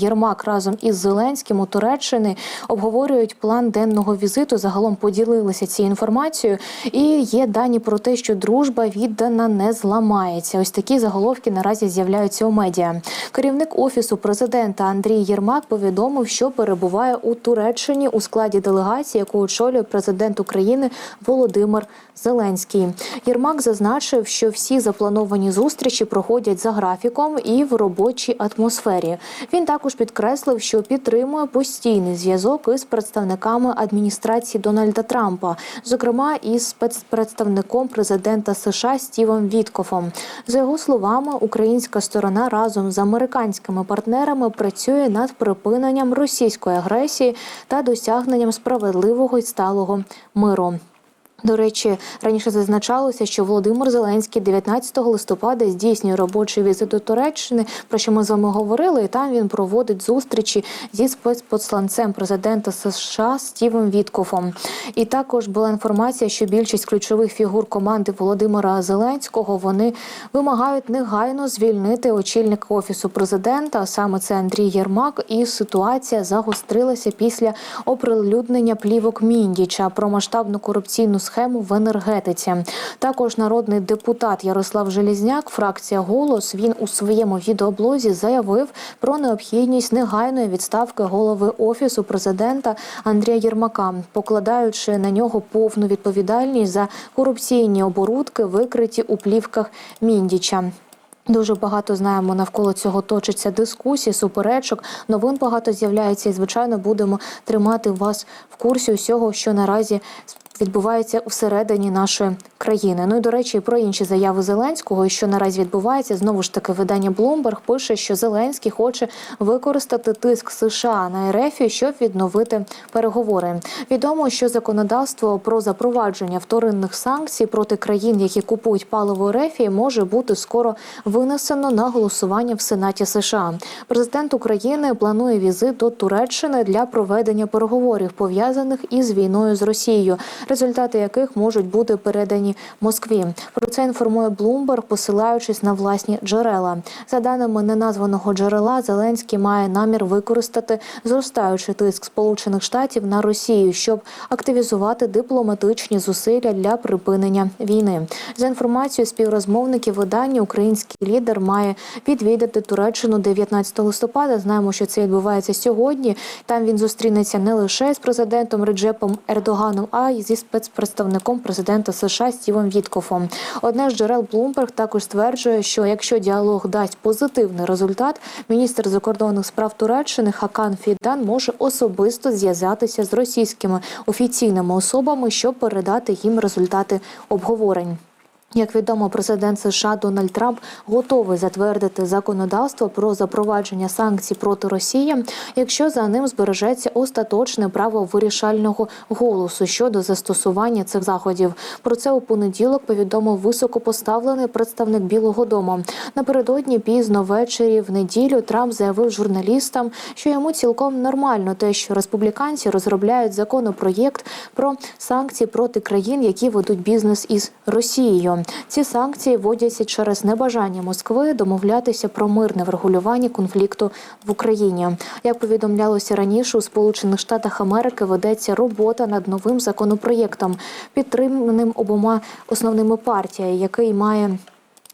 Єрмак разом із Зеленським у Туреччини обговорюють план денного візиту. Загалом поділилися цією інформацією. І є дані про те, що дружба віддана не зламається. Ось такі заголовки наразі з'являються у медіа. Керівник офісу президента Андрій Єрмак повідомив, що перебуває у Туреччині у складі делегації, яку очолює президент України Володимир Зеленський. Єрмак зазначив, що всі заплановані зустрічі проходять за графіком і в робочій атмосфері. Він також підкреслив, що підтримує постійний зв'язок із представниками адміністрації Дональда Трампа, зокрема із спецпредставником президента США Стівом Віткофом. За його словами, українська сторона разом з американськими партнерами працює над припиненням російської агресії та досягненням справедливого і сталого миру. До речі, раніше зазначалося, що Володимир Зеленський 19 листопада здійснює робочий візит до Туреччини, про що ми з вами говорили. І там він проводить зустрічі зі спецпосланцем президента США Стівом Віткофом. І також була інформація, що більшість ключових фігур команди Володимира Зеленського вони вимагають негайно звільнити очільника офісу президента. Саме це Андрій Єрмак. І ситуація загострилася після оприлюднення плівок Міндіча про масштабну корупційну схему в енергетиці. Також народний депутат Ярослав Желізняк, фракція Голос, він у своєму відеоблозі заявив про необхідність негайної відставки голови офісу президента Андрія Єрмака, покладаючи на нього повну відповідальність за корупційні оборудки, викриті у плівках Міндіча. Дуже багато знаємо навколо цього точиться дискусій, суперечок. Новин багато з'являється, і звичайно будемо тримати вас в курсі усього, що наразі відбувається всередині нашої країни. Ну і до речі, про інші заяви Зеленського, що наразі відбувається, знову ж таки видання Bloomberg пише, що Зеленський хоче використати тиск США на РФ, щоб відновити переговори. Відомо, що законодавство про запровадження вторинних санкцій проти країн, які купують паливо РФ, може бути скоро винесено на голосування в Сенаті США. Президент України планує візит до Туреччини для проведення переговорів пов'язаних із війною з Росією результати яких можуть бути передані Москві. Про це інформує Bloomberg, посилаючись на власні джерела. За даними неназваного джерела, Зеленський має намір використати зростаючий тиск Сполучених Штатів на Росію, щоб активізувати дипломатичні зусилля для припинення війни. За інформацією співрозмовників видання, український лідер має відвідати Туреччину 19 листопада. Знаємо, що це відбувається сьогодні. Там він зустрінеться не лише з президентом Реджепом Ердоганом, а й зі спецпредставником президента США Стівом Віткофом. Одне з джерел Bloomberg також стверджує, що якщо діалог дасть позитивний результат, міністр закордонних справ Туреччини Хакан Фідан може особисто зв'язатися з російськими офіційними особами, щоб передати їм результати обговорень. Як відомо, президент США Дональд Трамп готовий затвердити законодавство про запровадження санкцій проти Росії, якщо за ним збережеться остаточне право вирішального голосу щодо застосування цих заходів. Про це у понеділок повідомив високопоставлений представник Білого Дому. Напередодні пізно ввечері в неділю Трамп заявив журналістам, що йому цілком нормально те, що республіканці розробляють законопроєкт про санкції проти країн, які ведуть бізнес із Росією. Ці санкції вводяться через небажання Москви домовлятися про мирне врегулювання конфлікту в Україні. Як повідомлялося раніше, у Сполучених Штатах Америки ведеться робота над новим законопроєктом, підтриманим обома основними партіями, який має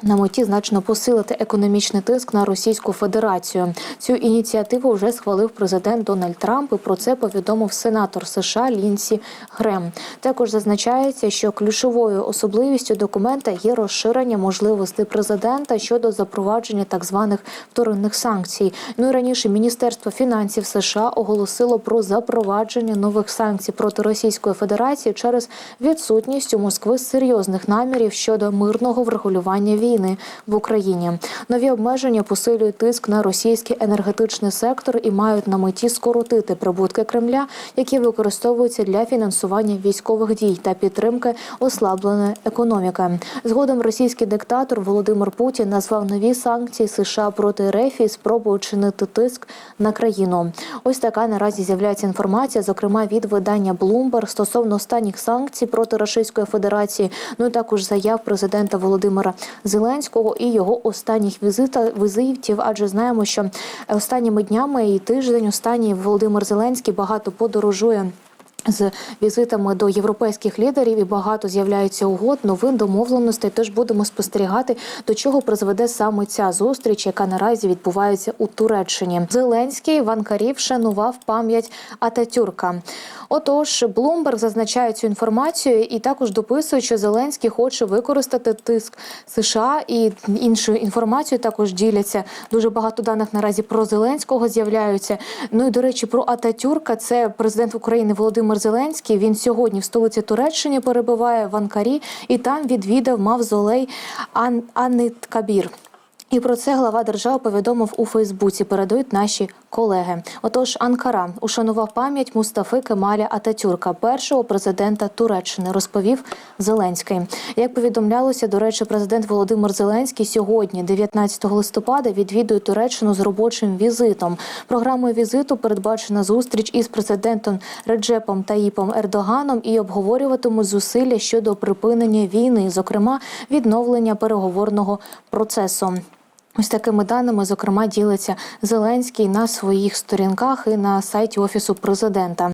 на меті значно посилити економічний тиск на Російську Федерацію. Цю ініціативу вже схвалив президент Дональд Трамп. і Про це повідомив сенатор США Лінсі Грем. Також зазначається, що ключовою особливістю документа є розширення можливостей президента щодо запровадження так званих вторинних санкцій. Ну і раніше Міністерство фінансів США оголосило про запровадження нових санкцій проти Російської Федерації через відсутність у Москви серйозних намірів щодо мирного врегулювання війни війни в Україні. Нові обмеження посилюють тиск на російський енергетичний сектор і мають на меті скоротити прибутки Кремля, які використовуються для фінансування військових дій та підтримки ослабленої економіки. Згодом російський диктатор Володимир Путін назвав нові санкції США проти РФ і спробою чинити тиск на країну. Ось така наразі з'являється інформація, зокрема від видання Bloomberg стосовно останніх санкцій проти Російської Федерації. Ну і також заяв президента Володимира Зеленського Зеленського і його останніх візита візитів. Адже знаємо, що останніми днями і тиждень останній Володимир Зеленський багато подорожує. З візитами до європейських лідерів і багато з'являється угод, новин, домовленостей. Тож будемо спостерігати, до чого призведе саме ця зустріч, яка наразі відбувається у Туреччині. Зеленський в Анкарі вшанував пам'ять Ататюрка. Отож, Блумберг зазначає цю інформацію і також дописує, що Зеленський хоче використати тиск США і іншу інформацію також діляться. Дуже багато даних наразі про Зеленського з'являються. Ну і до речі, про Ататюрка. Це президент України Володимир Зеленський. Він сьогодні в столиці Туреччини перебуває в Анкарі і там відвідав мавзолей Ан Анит Кабір. І про це глава держави повідомив у Фейсбуці. Передають наші колеги. Отож, Анкара ушанував пам'ять Мустафи Кемаля Ататюрка, першого президента Туреччини, розповів Зеленський. Як повідомлялося, до речі, президент Володимир Зеленський сьогодні, 19 листопада, відвідує Туреччину з робочим візитом. Програмою візиту передбачена зустріч із президентом Реджепом Таїпом Ердоганом і обговорюватимуть зусилля щодо припинення війни, зокрема відновлення переговорного процесу. Ось такими даними, зокрема, ділиться Зеленський на своїх сторінках і на сайті офісу президента.